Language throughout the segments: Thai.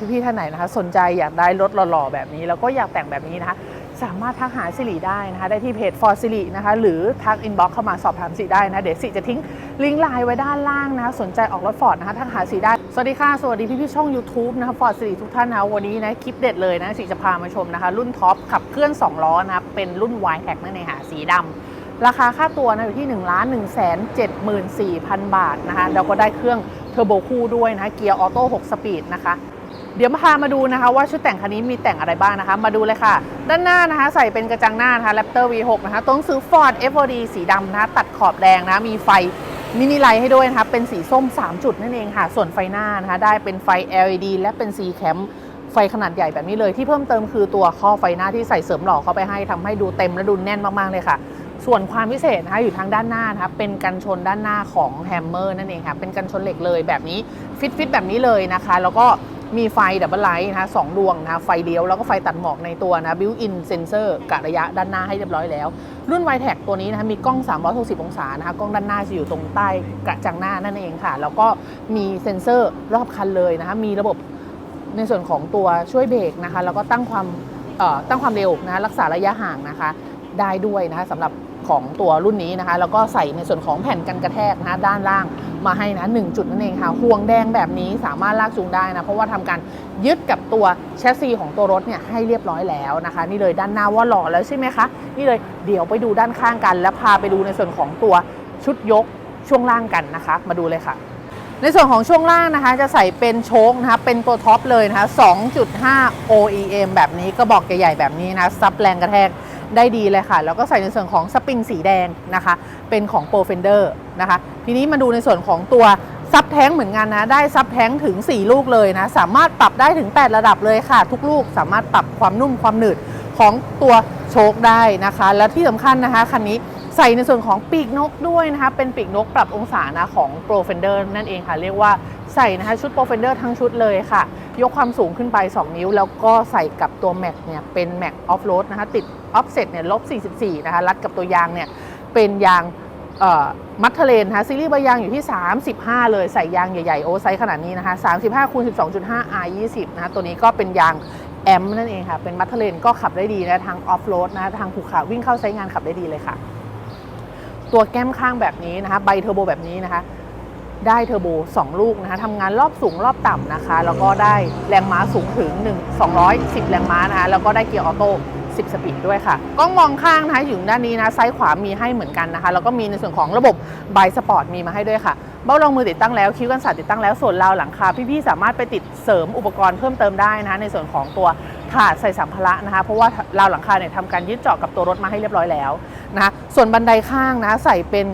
พี่ๆท่านไหนนะคะ สนใจอยากได้รถหล่อๆแบบนี้แล้วก็อยากแต่งแบบนี้นะคะ สามารถทักหาสิริได้นะคะ ได้ที่เพจ for สิรินะคะ หรือทักอินบ็อกเข้ามาสอบถามสิได้นะ เดี๋ยวสิจะทิ้งลิงก์ไลน์ไว้ด้านล่างนะคะ สนใจออกรถฟอร์ดนะคะทักหาสิได้ สวัสดีค่ะ สวัสดีพี่ๆช่อง YouTube นะคะ for สิริทุกท่านนะะวันนี้นะคลิปเด็ดเลยนะสิจะพามาชมนะคะ รุ่นท็อปขับเคลื่อน2ล้อนะะเป็นรุ่น y t a c นั่นเองค่ะสีดำราคาค่าตัวนะอยู่ที่ 1 1 7 4 0 0 0 บาทนะคะแล้วก็ได้เครื่องเทอร์โบคู่ด้วยนะะเกียร์ออโต้6สปีดนะคะ เดี๋ยวมาพามาดูนะคะว่าชุดแต่งคันนี้มีแต่งอะไรบ้างนะคะ มาดูเลยค่ะ ด้านหน้านะคะใส่เป็นกระจังหน้านะคะ Raptor V6 นะคะต้องซื้อ Ford FOD สีดำนะคะตัดขอบแดงนะะมีไฟมินิไลท์ให้ด้วยนะคะเป็นสีส้ม 3 จุดนั่นเองค่ะ ส่วนไฟหน้านะคะได้เป็นไฟ LED และเป็น C cam ไฟขนาดใหญ่แบบนี้เลยที่เพิ่มเติมคือตัวข้อไฟหน้าที่ใส่เสริมหล่อเข้าไปให้ทำให้ดูเต็มและดูแน่นมากๆเลยค่ะ ส่วนความพิเศษนะคะอยู่ทางด้านหน้านะคะเป็นกันชนด้านหน้าของแฮมเมอร์นั่นเองค่ะเป็นกันชนเหล็กเลยแบบนี้ฟิตฟิตแบบนี้เลยนะคะ แล้วก็ มีไฟดับเบิลไลท์นะคะสองดวงนะคะไฟเดียวแล้วก็ไฟตัดหมอกในตัวนะบิวอินเซนเซอร์กะระยะด้านหน้าให้เรียบร้อยแล้ว รุ่น y t e c ตัวนี้นะคะมีกล้อง 360 องศานะคะกล้องด้านหน้าจะอยู่ตรงใต้กระจังหน้านั่นเองค่ะ แล้วก็มีเซ็นเซอร์รอบคันเลยนะคะมีระบบในส่วนของตัวช่วยเบรกนะคะแล้วก็ตั้งความตั้งความเร็วนะคะรักษาระยะห่างนะคะได้ด้วยนะคะสำหรับ ของตัวรุ่นนี้นะคะ แล้วก็ใส่ในส่วนของแผ่นกันกระแทกนะคะด้านล่างมาให้นะหนึ่งจุดนั่นเองค่ะห่วงแดงแบบนี้สามารถลากจูงได้นะ เพราะว่าทำการยึดกับตัวแชสซีของตัวรถเนี่ยให้เรียบร้อยแล้วนะคะ นี่เลยด้านหน้าว่าหล่อแล้วใช่ไหมคะนี่เลยเดี๋ยวไปดูด้านข้างกัน แล้วพาไปดูในส่วนของตัวชุดยกช่วงล่างกันนะคะ มาดูเลยค่ะในส่วนของช่วงล่างนะคะ จะใส่เป็นโชคนะคะเป็นตัวท็อปเลยนะคะ 2.5 OEM แบบนี้กระบอกใหญ่ๆแบบนี้นะซับแรงกระแทก ได้ดีเลยค่ะ แล้วก็ใส่ในส่วนของสปริงสีแดงนะคะ เป็นของโปรเฟนเดอร์นะคะ ทีนี้มาดูในส่วนของตัวซับแท้งเหมือนกันนะ ได้ซับแท้งถึง 4 ลูกเลยนะ สามารถปรับได้ถึง 8 ระดับเลยค่ะ ทุกลูกสามารถปรับความนุ่มความหนืดของตัวโชคได้นะคะ และที่สำคัญนะคะคันนี้ ใส่ในส่วนของปีกนกด้วยนะคะ เป็นปีกนกปรับองศานะของ Pro Fender นั่นเองค่ะ เรียกว่าใส่นะคะชุด Pro Fender ทั้งชุดเลยค่ะ ยกความสูงขึ้นไป 2 นิ้ว แล้วก็ใส่กับตัว Mac เนี่ยเป็น Mac Off Road นะคะ ติด Offset เนี่ยลบ44 นะคะ รัดกับตัวยางเนี่ยเป็นยางมัทเทเลนนะคะซีรีส์ใบยางอยู่ที่ 35 เลยใส่ยางใหญ่ๆโอเวอร์ไซส์ขนาดนี้นะคะ35คูณ12.5 R 20นะคะตัวนี้ก็เป็นยางแอมนั่นเองค่ะ เป็นมัทเทเลนก็ขับได้ดีนะทางออฟโรดนะทางภูเขาวิ่งเข้าใช้งานขับได้ดีเลยค่ะ ตัวแก้มข้างแบบนี้นะคะ ใบเทอร์โบแบบนี้นะคะ ได้เทอร์โบ 2 ลูกนะคะทำงานรอบสูงรอบต่ำนะคะ แล้วก็ได้แรงม้าสูงถึง 1 210 แรงม้านะคะ แล้วก็ได้เกียร์ออโต้10 สปีดด้วยค่ะกล้องมองข้างนะคะอยู่ด้านนี้นะ ซ้ายขวามีให้เหมือนกันนะคะ แล้วก็มีในส่วนของระบบไบสปอร์ตมีมาให้ด้วยค่ะ เบ้ารองมือติดตั้งแล้ว คิ้วกันสาดติดตั้งแล้ว ส่วนราวหลังคาพี่ๆสามารถไปติดเสริมอุปกรณ์เพิ่มเติมได้นะคะ ในส่วนของตัวถาดใส่สัมภาระนะคะ เพราะว่าราวหลังคาเนี่ยทำการยึดเจาะกับตัวรถมาให้เรียบร้อยแล้ว นะส่วนบันไดข้างนะใส่เป็น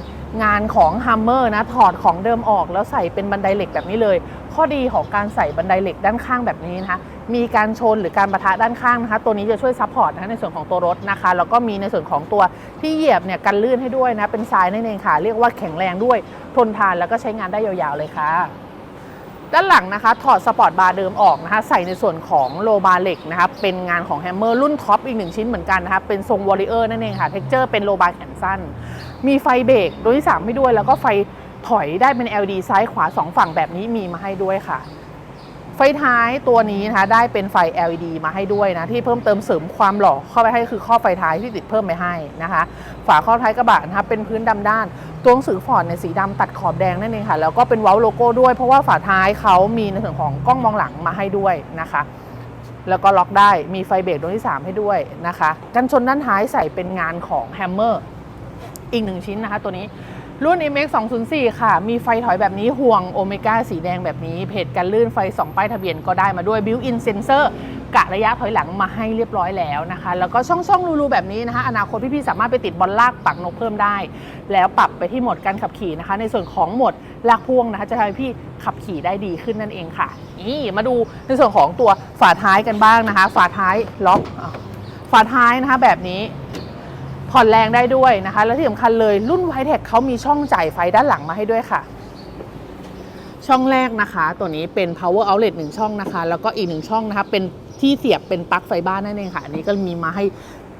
งานของฮัมเมอร์นะถอดของเดิมออกแล้วใส่เป็นบันไดเหล็กแบบนี้เลย ข้อดีของการใส่บันไดเหล็กด้านข้างแบบนี้นะคะมีการชนหรือการประทะด้านข้างนะคะตัวนี้จะช่วยซัพพอร์ตนะคะในส่วนของตัวรถนะคะแล้วก็มีในส่วนของตัวที่เหยียบเนี่ยกันลื่นให้ด้วยนะเป็นทรายนั่นเองค่ะเรียกว่าแข็งแรงด้วยทนทานแล้วก็ใช้งานได้ยาวๆเลยค่ะ ด้านหลังนะคะถอดสปอร์ตบาร์เดิมออกนะคะใส่ในส่วนของโลบาร์เหล็กนะคะเป็นงานของแฮมเมอร์รุ่นท็อปอีกหนึ่งชิ้นเหมือนกันนะคะเป็นทรงวอริเออร์นั่นเองค่ะเท็กเจอร์เป็นโลบาร์แขนสั้น มีไฟเบรกโดยที่สามให้ด้วย แล้วก็ไฟถอยได้เป็น LED ซ้ายขวา 2 ฝั่งแบบนี้มีมาให้ด้วยค่ะ ไฟท้ายตัวนี้นะคะได้เป็นไฟ LED มาให้ด้วยนะที่เพิ่มเติมเสริมความหล่อเข้าไปให้คือข้อไฟท้ายที่ติดเพิ่มไปให้นะคะ ฝาข้อท้ายกระบะนะคะเป็นพื้นดำด้าน ตัวหนังสือฟอร์ดในสีดำตัดขอบแดงนั่นเองค่ะ แล้วก็เป็นเว้าโลโก้ด้วย เพราะว่าฝาท้ายเขามีในส่วนของกล้องมองหลังมาให้ด้วยนะคะแล้วก็ล็อกได้มีไฟเบรกดวงที่ 3 ให้ด้วยนะคะ กันชนด้านท้ายใส่เป็นงานของแฮมเมอร์อีกหนึ่งชิ้นนะคะตัวนี้ รุ่น MX 204ค่ะ มีไฟถอยแบบนี้ห่วงโอเมก้าสีแดงแบบนี้ เพจกันลื่นไฟ 2 ป้ายทะเบียนก็ได้มาด้วย Built-in Sensor กะระยะถอยหลังมาให้เรียบร้อยแล้วนะคะ แล้วก็ช่องช่องรูๆแบบนี้นะคะ อนาคตพี่ๆสามารถไปติดบอลลากปักนกเพิ่มได้ แล้วปรับไปที่โหมดการขับขี่นะคะ ในส่วนของโหมดลากพ่วงนะคะ จะทำให้พี่ขับขี่ได้ดีขึ้นนั่นเองค่ะนี่มาดูในส่วนของตัวฝาท้ายกันบ้างนะคะ ฝาท้ายล็อกฝาท้ายนะคะแบบนี้ ผ่อนแรงได้ด้วยนะคะ และที่สำคัญเลยรุ่นไวเทคเขามีช่องจ่ายไฟด้านหลังมาให้ด้วยค่ะ ช่องแรกนะคะ ตัวนี้เป็น power outlet หนึ่งช่องนะคะ แล้วก็อีกหนึ่งช่องนะคะ เป็นที่เสียบเป็นปลั๊กไฟบ้านนั่นเองค่ะ อันนี้ก็มีมาให้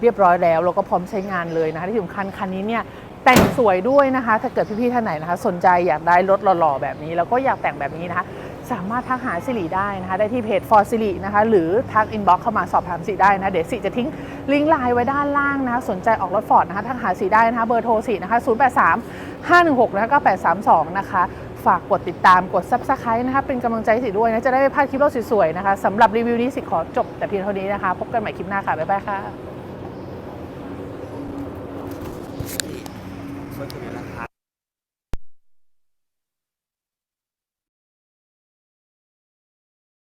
เรียบร้อยแล้ว แล้วก็พร้อมใช้งานเลยนะคะ ที่สำคัญคันนี้เนี่ยแต่งสวยด้วยนะคะ ถ้าเกิดพี่ๆท่านไหนนะคะ สนใจอยากได้รถหล่อๆแบบนี้ แล้วก็อยากแต่งแบบนี้นะคะ สามารถทักหาสิริได้นะคะ ได้ที่เพจ for สิรินะคะ หรือทักอินบ็อกซ์เข้ามาสอบถามสิได้นะ เดี๋ยวสิจะทิ้งลิงก์ไลน์ไว้ด้านล่างนะคะ สนใจออกรถฟอร์ดนะคะ ทักหาสิได้นะคะ เบอร์โทรสินะคะ 0 8 3 5 1 6นะคะ9832 นะคะ ฝากกดติดตาม กดซับสไครต์นะคะ เป็นกำลังใจสิด้วยนะ จะได้ไม่พลาดคลิปเราสวยๆนะคะ สำหรับรีวิวนี้สิขอจบแต่เพียงเท่านี้นะคะ พบกันใหม่คลิปหน้าค่ะ บ๊ายบายค่ะ